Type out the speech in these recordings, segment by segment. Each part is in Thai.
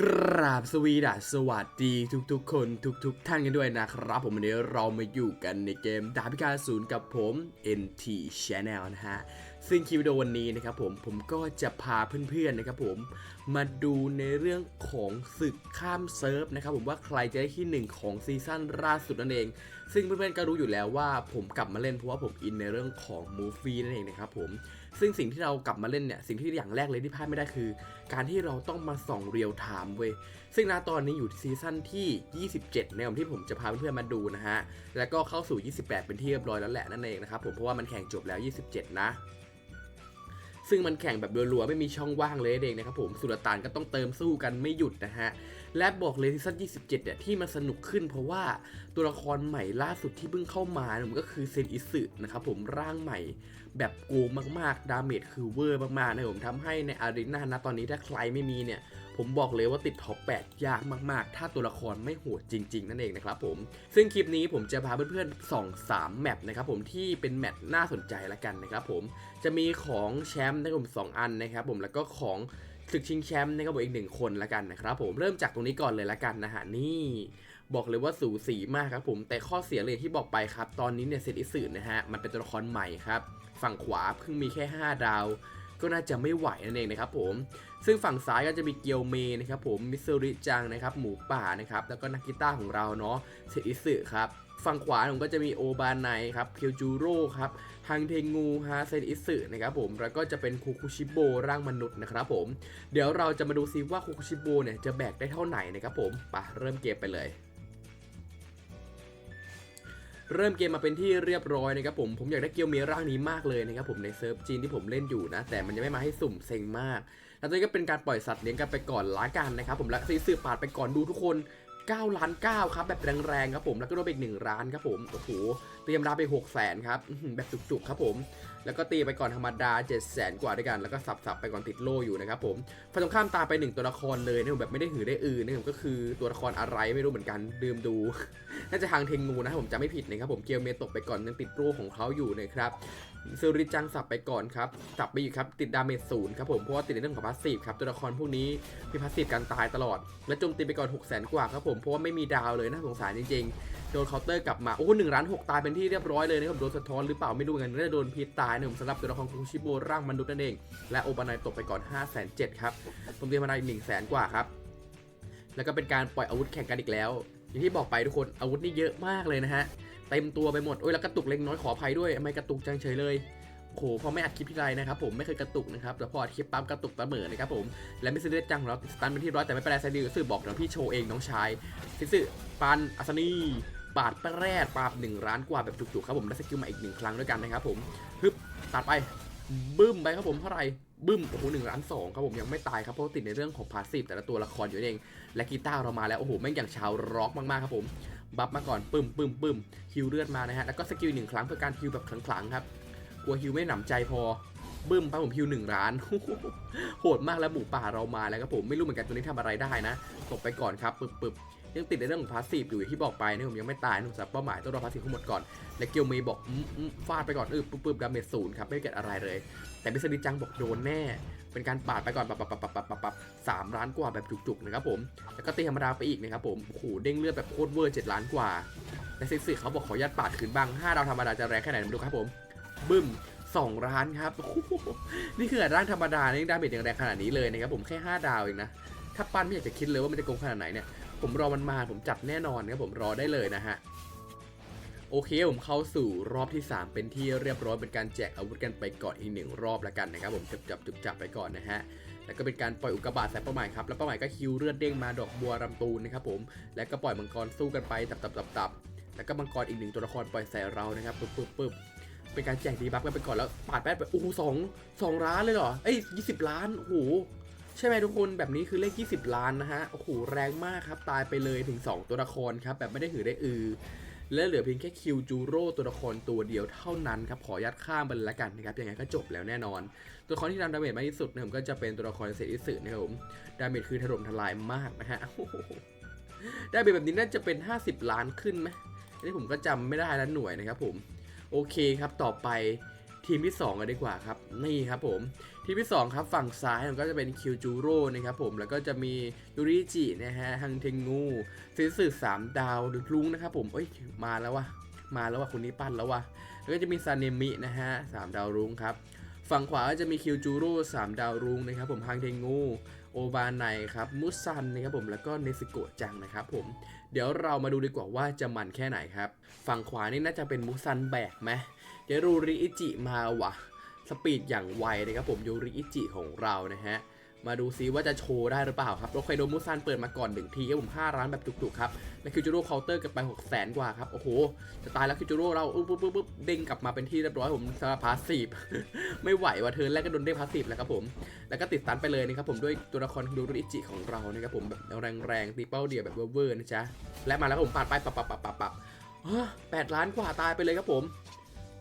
กราบสวีดัสสวัสดีทุกๆ คนทุก ๆ ท่านกันด้วยนะครับ ผมวันนี้เรามาอยู่กันในเกมดาบพิฆาตศูนย์กับผม NT Channel นะฮะ ซึ่งคลิปวิดีโอวันนี้นะครับผมผมก็จะพาเพื่อนๆนะครับผมมาดูในเรื่องของศึกข้ามเซิร์ฟนะครับผมว่าใครจะได้ที่หนึ่งของซีซั่นล่าสุดนั่นเอง ซึ่งเพื่อนๆก็รู้อยู่แล้วว่าผมกลับมาเล่นเพราะว่าผมอินในเรื่องของมูฟี่นั่นเองนะครับผม ซึ่งสิ่งที่เรากลับมาเล่นเนี่ย สิ่งที่อย่างแรกเลยที่พลาดไม่ได้คือ การที่เราต้องมาส่องเรียลไทม์เว้ย ซึ่งณตอนนี้อยู่ซีซั่นที่ 27นะครับที่ผมจะพาเพื่อนๆมาดูนะฮะ แล้วก็เข้าสู่ 28 เป็นที่เรียบร้อยแล้วแหละนั่นเองนะครับผม เพราะว่ามันแข่งจบแล้ว 27 นะซึ่งมันแข่งแบบรัวๆไม่มีช่องว่างเลยเองนะครับผมสุลต่านก็ต้องเติมสู้กันไม่หยุดนะฮะ และบอกเลยซีซั่น27เนี่ยที่มันสนุกขึ้นเพราะว่าตัวละครใหม่ล่าสุดที่เพิ่งเข้ามาเนี่ยมันก็คือเซนอิสึนะครับผมร่างใหม่แบบโกงมากๆ ดาเมจคือเวอร์มากๆนะผมทำให้ในอารีนานะตอนนี้ถ้าใครไม่มีเนี่ยผมบอกเลยว่าติดท็อป 8 ยากมากๆ ถ้าตัวละครไม่โหดจริง ๆ นั่นเองนะครับผม ซึ่งคลิปนี้ผมจะพาเพื่อนๆสอง3แมปนะครับผมที่เป็นแมปน่าสนใจละกันนะครับผม จะมีของแชมป์นะครับผมสองอันนะครับผมแล้วก็ของ ศึกชิงแชมป์นะครับผมอีกหนึ่งคนละกันนะครับผมเริ่มจากตรงนี้ก่อนเลยละกันนะฮะนี่บอกเลยว่าสูสีมากครับผมแต่ข้อเสียเลยที่บอกไปครับ ตอนนี้เนี่ยเซตอิสึนะฮะมันเป็นตัวละครใหม่ครับ ฝั่งขวาเพิ่งมีแค่ 5 ดาว ก็น่าจะไม่ไหวนั่นเองนะครับผมซึ่งฝั่งซ้ายก็จะมีเกียวเมนะครับผมมิซูริจังนะครับหมูป่านะครับแล้วก็นักกีตาร์ของเราเนาะเซตอิสึครับ ฝั่งขวาผมก็จะมีโอบานไนครับเคียวจูโร่ครับฮังเทงูฮาเซนอิสึนะครับผมแล้วก็จะเป็นคูคุชิโบร่างมนุษย์นะครับผม เดี๋ยวเราจะมาดูซิว่าคูคุชิโบเนี่ยจะแบกได้เท่าไหร่นะครับผมไปเริ่มเกมไปเลยเริ่มเกมมาเป็นที่เรียบร้อยนะครับผมผมอยากได้เกียวเมียร่างนี้มากเลยนะครับผมในเซิร์ฟจีนที่ผมเล่นอยู่นะ แต่มันยังไม่มาให้สุ่มเซ็งมาก แล้วตอนนี้ก็เป็นการปล่อยสัตว์เลี้ยงกันไปก่อนล้ากันนะครับผมแล้วซีสืบปาดไปก่อนดูทุกคน 9ล้าน9ครับแบบแรงๆครับผมแล้วก็โดนไปอีก1ล้านครับผมโอ้โหเตรียมรับไป6แสนครับแบบจุกๆครับผม แล้วก็ตีไปก่อนธรรมดา 7 0 0แสนกว่าด้วยกัน แล้วก็สับๆไปก่อนติดโล่อยู่นะครับผมฝ่ายตรงข้ามตาไป 1 ตัวละครเลยนะผมแบบไม่ได้หือได้อือนะครับก็คือตัวละครอะไรไม่รู้เหมือนกันลืมดู น่าจะทางเทงงูนะครับผมจำไม่ผิดนะครับผมเกียวเมตกไปก่อนยังติดโล่ของเขาอยู่นะครับซูริจังสับไปก่อนครับสับไปอยู่ครับติดดาเมจศูนย์ครับผมเพราะว่าติดในเรื่องของพาสซีฟครับตัวละครพวกนี้มีพาสซีฟการตายตลอด และโจมตีไปก่อน6 0 0 0 0กว่าครับผมเพราะว่าไม่มีดาวเลยน่าสงสารจริงๆ โดนเคาน์เตอร์กลับมา โอ้หนึ่งล้านหกตายเป็นที่เรียบร้อยเลยนะครับ โดนสะท้อนหรือเปล่าไม่รู้กันน่าจะโดนพิษตายนะผมสำหรับตัวละครคุชิโบร่างมนุษย์นั่นเอง และโอบานายตกไปก่อน5 7 0 0 0ครับผมเตรียมมาได้หนึ่งแสนกว่าครับ แล้วก็เป็นการปล่อยอาวุธแข่งกันอีกแล้ว อย่างที่บอกไปทุกคนอาวุธนี่เยอะมากเลยนะฮะเต็มตัวไปหมดโอ้ยแล้วกระตุกเล็กน้อยขออภัยด้วยไม่กระตุกจังเฉยเลยโอ้โหพอไม่อัดคลิปที่ไรนะครับผมไม่เคยกระตุกนะครับแต่พออัดคลิปปั๊บกระตุกตะเหมือนะครับผมและมิสเตอร์จังของเราติดสตันเป็นที่ร้อยแต่ไม่เป็นไรไซดิวสื่อบอกเดี๋ยวพี่โชว์เองน้องชายซิสึปันอัศนี ปาดแปรดปาบหนึ่งร้านกว่าแบบจุกๆครับผมได้สกิลมาอีกหนึ่งครั้งด้วยกันนะครับผมฮึบตัดไปบึ้มไปครับผมเท่าไหร่บึ้มโอ้โหหนึ่งล้านสองครับผมยังไม่ตายครับเพราะติดในเรื่องของพาสซีฟแต่ละตัวละครอยู่เอง และกีตาร์เรามาแล้วโอ้โหแม่งอย่างชาวร็อกมากๆครับผมบัฟมาก่อนปึ้มปึ้มปึ้มฮิวเลือดมานะฮะแล้วก็สกิลหนึ่งครั้งเพื่อการฮิวแบบขลังๆครับกลัวฮิวไม่หนำใจพอ บึ้มป้าผมฮิวหนึ่งล้าน โหดมากแล้วหมูป่าเรามาแล้วครับผมไม่รู้เหมือนกันตัวนี้ทำอะไรได้นะตกไปก่อนครับปึบปึบยังติดในเรื่องของพาสซีฟอยู่ที่บอกไปนะผมยังไม่ตายนะผมสับเป้าหมายต้องรอพาสซีฟทั้งหมดก่อน และเกียวเมย์บอกฟาดไปก่อนเออปุ๊บปุ๊บดาเมจศูนย์ครับไม่เกิดอะไรเลย แต่มิสซิจังบอกโดนแน่ เป็นการปาดไปก่อนปับปับปับปับปับปับปับสามล้านกว่าแบบจุกๆนะครับผมแล้วก็ตีธรรมดาไปอีกนะครับผมโอ้โหเด้งเลือดแบบโคตรเวอร์เจ็ดล้านกว่าแต่ซิกซี่เขาบอกขออนุญาตปาดคืนบ้างห้าดาวธรรมดาจะแรงแค่ไหนมาดูครับผมบึ้ม สองล้านครับ นี่คือร่างธรรมดานี่ดาเมจยังแรงขนาดนี้เลยนะครับผมแค่ห้าดาวเองนะ ถ้าปั้นไม่อยากจะคิดเลยว่ามันจะโกงขนาดไหนเนี่ย ผมรอมันมาผมจัดแน่นอนครับผมรอได้เลยนะฮะโอเคผมเข้าสู่รอบที่ 3 เป็นที่เรียบร้อยเป็นการแจกอาวุธกันไปก่อนอีกหนึ่งรอบแล้วกันนะครับผมจับจับจุบจับไปก่อนนะฮะแล้วก็เป็นการปล่อยอุกกาบาตใส่เป้าหมายครับแล้วเป้าหมายก็คิวเลือดเด้งมาดอกบัวรำตูนนะครับผมแล้วก็ปล่อยมังกรสู้กันไปตับตับตับตับแล้วก็มังกรอีกหนึ่งตัวละครปล่อยใส่เรานะครับปึ๊บปึ๊บปึ๊บ เป็นการแจกดีบัฟกันไปก่อนแล้วปาดแป๊ดไปโอ้โหสองสองล้านเลยเหรอเอ้ยยี่สิบล้านโอ้โหใช่ไหมทุกคนแบบนี้คือเลข 20 ล้านนะฮะโอ้โหแรงมากครับตายไปเลยถึง 2 ตัวละครครับแบบไม่ได้หือได้อือและเหลือเพียงแค่คิวจูโร่ตัวละครตัวเดียวเท่านั้นครับขอยัดข้ามไปละกันนะครับยังไงก็จบแล้วแน่นอน ตัวละครที่ทำดาเมจมากที่สุดนะครับก็จะเป็นตัวละครเซอิสึนะครับผมดาเมจคือถล่มทลายมากนะฮะโอ้โหดาเมจแบบนี้น่าจะเป็น 50 ล้านขึ้นไหมอันนี้ผมก็จำไม่ได้แล้วหน่วยนะครับผม โอเคครับต่อไปทีมที่2กันดีกว่าครับนี่ครับผมทีมที่ 2 ครับฝั่งซ้ายมันก็จะเป็นคิวจูโร่นะครับผมแล้วก็จะมียูริจินะฮะฮังเทงูซีสึสามดาวหรือลุงนะครับผมเอ้ยมาแล้ววะมาแล้ววะคนนี้ปั้นแล้ววะแล้วก็จะมีซาเนมินะฮะสามดาวรุ้งครับ ฝั่งขวาก็จะมีคิวจูโร่สามดาวรุ่งนะครับผมฮังเทงูโอบาไนครับมุซันนะครับผมแล้วก็เนซิโกะจังนะครับผมเดี๋ยวเรามาดูดีกว่าว่าจะมันแค่ไหนครับ ฝั่งขวานี่น่าจะเป็นมุซันแบกไหมเดี๋ยวรูริอิจิมาวะสปีดอย่างไวนะครับผมยูริอิจิของเรานะฮะ มาดูซิว่าจะโชว์ได้หรือเปล่าครับโรไคโดมุซันเปิดมาก่อนหนึ่งทีครับผม5ร้านแบบจุกๆครับแล้วคิวจูโร่เคาน์เตอร์กันไป6 0 0 0 0กว่าครับโอ้โหจะตายแล้วคิวจูโร่เราปุ๊บปุ๊บปุ๊บเด้งกลับมาเป็นที่เรียบร้อยผมสำหรับพาสซีฟไม่ไหวว่ะเทิร์นแรกก็โดนได้พาสซีฟแล้วครับผมแล้วก็ติดตันไปเลยนะครับผมด้วยตัวละครยูริอิจิของเรานะครับผมแบบแรงๆตีเป้าเดียวแบบเวอร์ๆนะจ๊ะและมาแล้วผมปาดไปปับปับปับปับปับแปดล้านกว่าตายไปเลยครับผม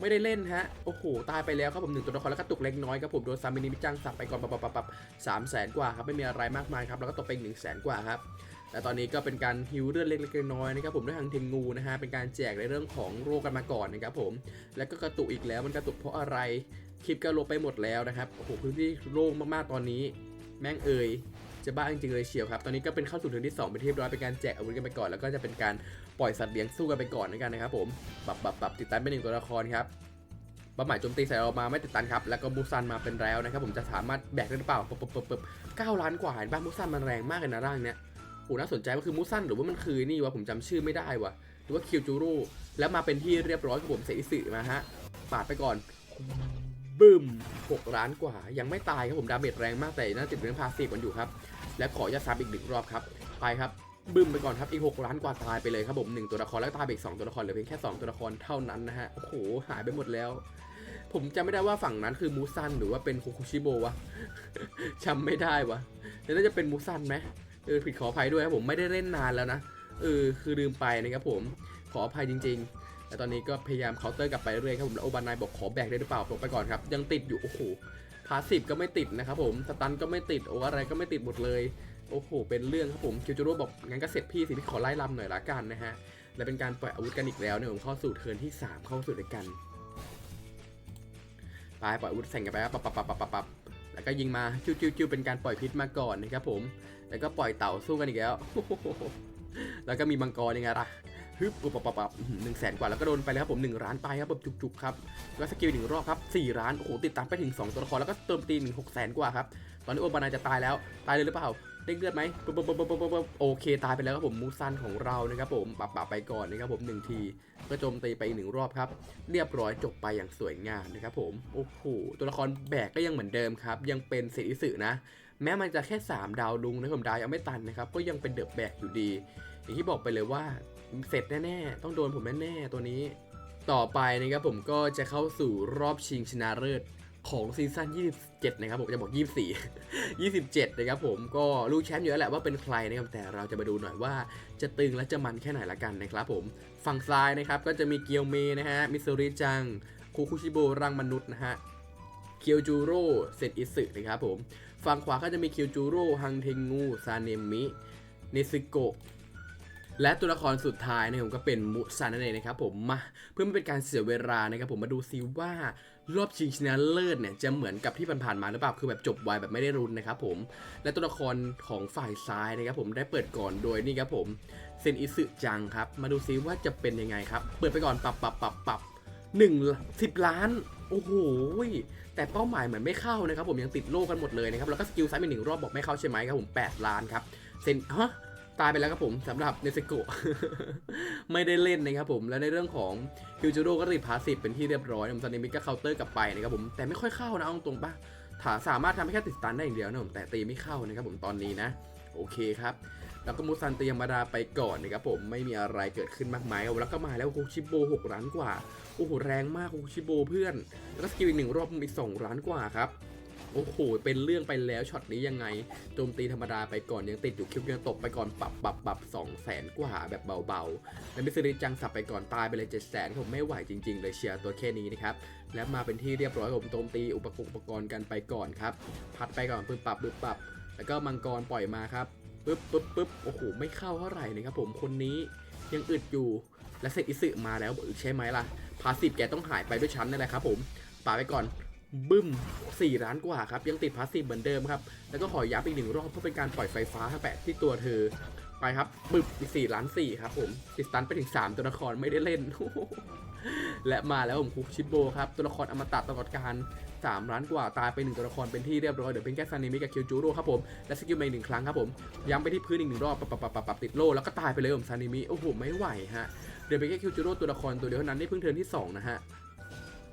ไม่ได้เล่นฮะ โอ้โห ตายไปแล้วครับผมหนึ่งตัวละครแล้วก็ตุกเล็กน้อยครับผมโดนซามินิมิจังสับไปก่อนปับปับปับสามแสนกว่าครับไม่มีอะไรมากมายครับแล้วก็ตกไปหนึ่งแสนกว่าครับแต่ตอนนี้ก็เป็นการฮิวเลือดเล็กๆน้อยๆนะครับผมด้วยทางเทงงูนะฮะเป็นการแจกในเรื่องของโรคกันมาก่อนนะครับผม แล้วก็กระตุกอีกแล้วมันกระตุกเพราะอะไรคลิปก็ลบไปหมดแล้วนะครับโอ้โหพื้นที่โล่งมากๆตอนนี้ แม่งเอ่ย จะบ้าจริงๆเลยเชียวครับ ตอนนี้ก็เป็นเข้าสู่เทิร์นที่2เป็นที่เรียบร้อยเป็นการแจกอาวุธกันไปก่อน แล้วก็จะเป็นการปล่อยสัตว์เลี้ยงสู้กันไปก่อนด้วยกันนะครับผมปรับปรับปรับติดตั้งเป็นหนึ่งตัวละครครับเป้าหมายโจมตีใส่เรามาไม่ติดตันครับ แล้วก็มูซันมาเป็นแล้วนะครับผมจะสามารถแบกได้หรือเปล่าปึ๊บปึ๊บปึ๊บปึ๊บเก้าล้านกว่าเห็นป่ะมูซันมันแรงมากเลยนะร่างเนี้ยโอ้น่าสนใจว่าคือมูซันหรือว่ามันคือนี่วะผมจำชื่อไม่ได้วะหรือว่าคิวจูรุแล้วมาเป็นที่เรียบร้อยครับผมเซอิสึมาฮะปาดไปก่อน บึ้มหกล้านกว่า ยังไม่ตายครับผมดาเมจแรงมากแต่น่าติดเรื่องพาสซีกันอยู่ครับ และขอจะซับอีกหนึ่งรอบครับ ไปครับบึ้มไปก่อนครับอีก 6 ล้านกว่าตายไปเลยครับผม1ตัวละครแล้วตายไปอีก2ตัวละครเหลือเพียงแค่ 2 ตัวละครเท่านั้นนะฮะโอ้โหหายไปหมดแล้ว ผมจำไม่ได้ว่าฝั่งนั้นคือมูซันหรือว่าเป็นโคคุชิโบวะจำไม่ได้วะแต่น่าจะเป็นมูซันไหมเออผิดขออภัยด้วยครับผมไม่ได้เล่นนานแล้วนะเออคือลืมไปนะครับผมขออภัยจริง ๆ แต่ตอนนี้ก็พยายามเคาน์เตอร์กลับไปเรื่อยครับผมแล้วโอบานายบอกขอแบกได้หรือเปล่าบอกไปก่อนครับ ยังติดอยู่โอ้โหพาสซีฟก็ไม่ติดนะครับผมสตันก็ไม่ติดโอ้อะไรก็ไม่ติดหมดเลยโอ้โห เป็นเรื่องครับผมคิวจูโร่บอกงั้นก็เสร็จพี่สิพี่ขอไล่ลำหน่อยละกันนะฮะ และเป็นการปล่อยอาวุธกันอีกแล้วเนี่ยผมเข้าสู่เทิร์นที่ 3 เข้าสู่ด้วยกันไปปล่อยอาวุธแข่งกันไปครับปับปับปับปับปับปับแล้วก็ยิงมาจิ้วจิ้วจิ้วเป็นการปล่อยพิษมาก่อนนะครับผม แล้วก็ปล่อยเต่าสู้กันอีกแล้ว แล้วก็มีมังกรยังไงล่ะ ฮึบปุ๊บปับปับปับหนึ่งแสนกว่าแล้วก็โดนไปแล้วครับผมหนึ่งล้านไปครับแบบจุกๆครับแล้วสกิลหนึ่งรอบครับสี่ล้านโอ้โหติดตามไปถึงสองตัวละครแล้วก็เติมตีหนึ่งหกแสนกว่าครับตอนนี้โอบานาจะตายแล้วตายเลยหรือเปล่าเด้งเลือดไหมปุ๊บปุ๊บปุ๊บโอเคตายไปแล้วครับผมมูซันของเรานะครับผมปับปับไปก่อนนะครับผมหนึ่งทีก็โจมตีไปหนึ่งรอบครับ เรียบร้อยจบไปอย่างสวยงามนะครับผมโอ้โหตัวละครแบกก็ยังเหมือนเดิมครับ ยังเป็นเซอิสึนะ แม้มันจะแค่ 3 ดาวลุงนะครับผมดาวยังไม่ตันนะครับ ก็ยังเป็นเดอะแบกอยู่ดี อย่างที่บอกไปเลยว่า เสร็จแน่ๆ ต้องโดนผมแน่ๆ ตัวนี้ ต่อไปนะครับผมก็จะเข้าสู่รอบชิงชนะเลิศของซีซั่น 27 นะครับผมจะบอก 24 27 นะครับผมก็รู้แชมป์อยู่แล้วแหละว่าเป็นใครนะครับแต่เราจะมาดูหน่อยว่าจะตึงและจะมันแค่ไหนละกันนะครับผมฝั่งซ้ายนะครับก็จะมีเกียวเมนะฮะมิโซริจังคูคุชิโบรังมนุษย์นะฮะเคียวจูโร่เซตอิสึนะครับผมฝั่งขวาก็จะมีเคียวจูโร่ฮังเทงูซาเนมิเนซึโกะ และตัวละครสุดท้ายนะครับผมก็เป็นมุซันนั่นเองนะครับผมมาเพื่อไม่เป็นการเสียเวลานะครับผมมาดูซิว่ารอบชิงชนะเลิศเนี่ยจะเหมือนกับที่ผ่านๆมาหรือเปล่าคือแบบจบไวแบบไม่ได้รุนนะครับผมและตัวละครของฝ่ายซ้ายนะครับผมได้เปิดก่อนโดยนี่ครับผมเซนอิสึจังครับ มาดูซิว่าจะเป็นยังไงครับ เปิดไปก่อนปรับปรับปรับปรับหนึ่งสิบล้าน โอ้โหแต่เป้าหมายเหมือนไม่เข้านะครับผมยังติดโล่กันหมดเลยนะครับแล้วก็สกิลซ้ายไปหนึ่งรอบบอกไม่เข้าใช่ไหมครับผม 8 ล้านครับเซนฮะ ตายไปแล้วครับผมสำหรับเนสโกะไม่ได้เล่นนะครับผมและในเรื่องของคิวจูโร่ก็ติดพาสซีฟเป็นที่เรียบร้อยผมซันนิมิก็เคาน์เตอร์กลับไปนะครับผมแต่ไม่ค่อยเข้านะเอาตรงปะถาสามารถทำให้แค่ติดสตันได้อย่างเดียวนะผมแต่ตีไม่เข้านะครับผมตอนนี้นะ โอเคครับแล้วก็มูซันเตียมาดาไปก่อนนะครับผมไม่มีอะไรเกิดขึ้นมากมายแล้วก็มาแล้วคุชิโบ6ล้านกว่าโอ้โหแรงมากคุชิโบเพื่อนแล้วก็สกิลอีกหนึ่งรอบอีก2ล้านกว่าครับ โอ้โห เป็นเรื่องไปแล้วช็อตนี้ยังไง โจมตีธรรมดาไปก่อนยังติดอยู่คิวยังตกไปก่อนปรับปรับปรับสองแสนกว่าแบบเบาๆแล้วมิสซิริจังสับไปก่อนตายไปเลยเจ็ดแสนผมไม่ไหวจริงๆ เลยเชียร์ตัวแค่นี้นะครับ และมาเป็นที่เรียบร้อยผมโจมตีอุปกรณ์อุปกรณ์กันไปก่อนครับ พัดไปก่อนปึ๊บปรับปึ๊บปรับ แล้วก็มังกรปล่อยมาครับปึ๊บปึ๊บปึ๊บโอ้โห ไม่เข้าเท่าไหร่นะครับผมคนนี้ยังอึดอยู่ และเซตอิสึมาแล้วอึดใช่ไหมล่ะ พาสซีฟแกต้องหายไปด้วยชั้นนั่นแหละครับผมป่าไปก่อน บึ้ม 4 ล้านกว่าครับ ยังติดพาสซีฟเหมือนเดิมครับ แล้วก็ขอย้ำอีกหนึ่งรอบเพื่อเป็นการปล่อยไฟฟ้าแปะที่ตัวเธอ ไปครับ บึ้มอีก4ล้าน4ครับผมติดตันไปถึง 3 ตัวละครไม่ได้เล่น และมาแล้วผมคุกชิปโบครับ ตัวละครอมตะตลอดการ3ล้านกว่าตายไป 1 ตัวละครเป็นที่เรียบร้อยเดี๋ยวเป็นแค่ซานิมิกับคิวจูโร่ครับผม และสกิลมาอีกหนึ่งครั้งครับผม ย้ำไปที่พื้นอีกหนึ่งรอบปับปับปับปับติดโล่แล้วก็ตายไปเลยผมซานิมิโอ้โหไม่ไหวฮะเดี๋ยวเป็นแค่คิวจูโร่ตัวละครตัวเดียวเท่านั้นนี่เพิ่งเทิร์นที่สองนะฮะ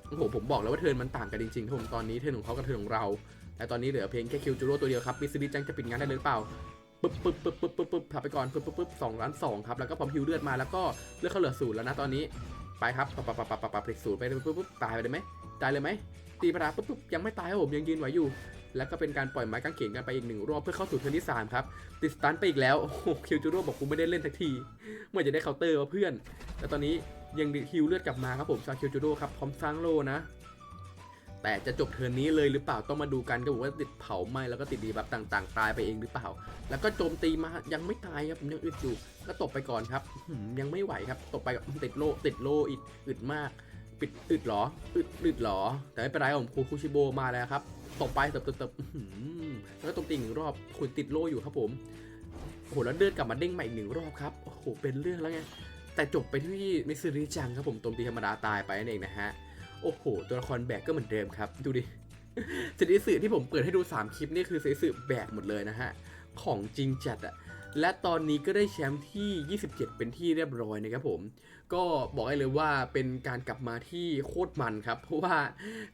โอ้โหผมบอกแล้วว่าเทิร์นมันต่างกันจริงๆทุกคนตอนนี้เทิร์นของเขากับเทิร์นของเรา แต่ตอนนี้เหลือเพียงแค่คิวจูโร่ตัวเดียวครับมิสซิลิจังจะปิดงานได้หรือเปล่าปึ๊บปึ๊บปึ๊บปึ๊บปึ๊บปึ๊บถับไปก่อนปึ๊บปึ๊บปึ๊บสองล้านสองครับแล้วก็พอมฮิวเลือดมาแล้วก็เลือดเขาเหลือศูนย์แล้วนะตอนนี้ไปครับปับปับปับปับปับปับพลิกศูนย์ไปปึ๊บปึ๊บปึ๊บตายไปเลยไหมตายเลยไหมตีประดาปึ๊บปึ๊บยังไม่ตายครับผมยังยืนไหวอยู่ แล้วก็เป็นการปล่อยไม้กางเขนกันไปอีกหนึ่งรอบเพื่อเข้าสู่เทิร์นที่สามครับติดสตันไปอีกแล้วโอ้โหคิวจูโร่บอกกูไม่ได้เล่นสักทีเมื่อจะได้เคาน์เตอร์วะเพื่อน แต่ตอนนี้ยังฮิวเลือดกลับมาครับผมชาคิวจูโร่ครับพร้อมสร้างโลนะแต่จะจบเทิร์นนี้เลยหรือเปล่าต้องมาดูกันก็บอกว่าติดเผาไหมแล้วก็ติดดีบัฟต่างๆ ตายไปเองหรือเปล่า แล้วก็โจมตีมายังไม่ตายครับยังอึดอยู่ก็ตบไปก่อนครับยังไม่ไหวครับตบไปกับติดโลติดโลอิดอึดมาก ปิดอึดหรออึดอึดหรอ แต่ไม่เป็นไรผมคูคูชิโบมาแล้วครับ ตบไปตบตบตบแล้วก็ตบตีอีกหนึ่งรอบคุณติดโลอยู่ครับผมโอ้โหแล้วเดินกลับมาเด้งใหม่อีกหนึ่งรอบครับโอ้โหเป็นเรื่องแล้วไงแต่จบไปที่มิสซิริจังครับผมโจมตีธรรมดาตายไปนั่นเองนะฮะโอ้โห ตัวละครแบกก็เหมือนเดิมครับ ดูดิเซตอิสึที่ผมเปิดให้ดู 3 คลิปนี่คือเซตอิสึแบกหมดเลยนะฮะ ของจริงจัดอะ และตอนนี้ก็ได้แชมป์ที่ 27 เป็นที่เรียบร้อยนะครับผม ก็บอกให้เลยว่าเป็นการกลับมาที่โคตรมันครับ เพราะว่า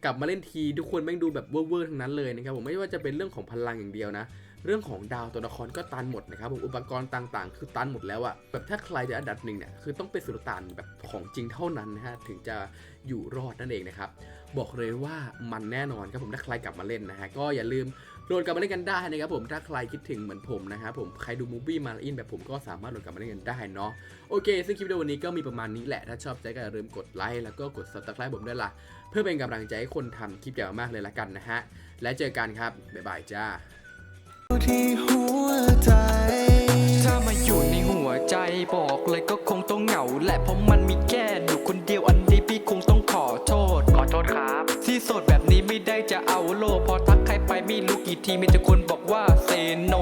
กลับมาเล่นทีทุกคนแม่งดูแบบเวอร์ๆทั้งนั้นเลยนะครับผมไม่ว่าจะเป็นเรื่องของพลังอย่างเดียวนะ เรื่องของดาวตัวละครก็ตันหมดนะครับผมอุปกรณ์ต่างๆ คือตันหมดแล้วอะแบบถ้าใครจะอันดับหนึ่งเนี่ยคือต้องเป็นสุลต่านแบบของจริงเท่านั้นนะฮะถึงจะอยู่รอดนั่นเองนะครับบอกเลยว่ามันแน่นอนครับผมถ้าใครกลับมาเล่นนะฮะก็อย่าลืม โหลดกลับมาเล่นกันได้นะครับผมถ้าใครคิดถึงเหมือนผมนะครับผมใครดูมูฟี่มาอินแบบผมก็สามารถโหลดกลับมาเล่นกันได้เนาะโอเค ซึ่งคลิปวิดีโอนี้ก็มีประมาณนี้แหละถ้าชอบใจก็อย่าลืมกดไลค์แล้วก็กด subscribe ผมด้วยล่ะเพื่อเป็นกำลังใจให้คนทำคลิปอย่ามากเลยละกันนะฮะและเจอกันครับบ๊ายบายจ้าที่หัวใจ ถ้ามาอยู่ในหัวใจบอกเลยก็คงต้องเหงา และเพราะมันมีแค่หนูคนเดียวอันนี้พี่คงต้องขอโทษ ขอโทษครับ ที่โสดแบบนี้ไม่ได้จะเอาโลพอทัก ไปไม่รู้กี่ทีมีแต่คนบอกว่าเซโน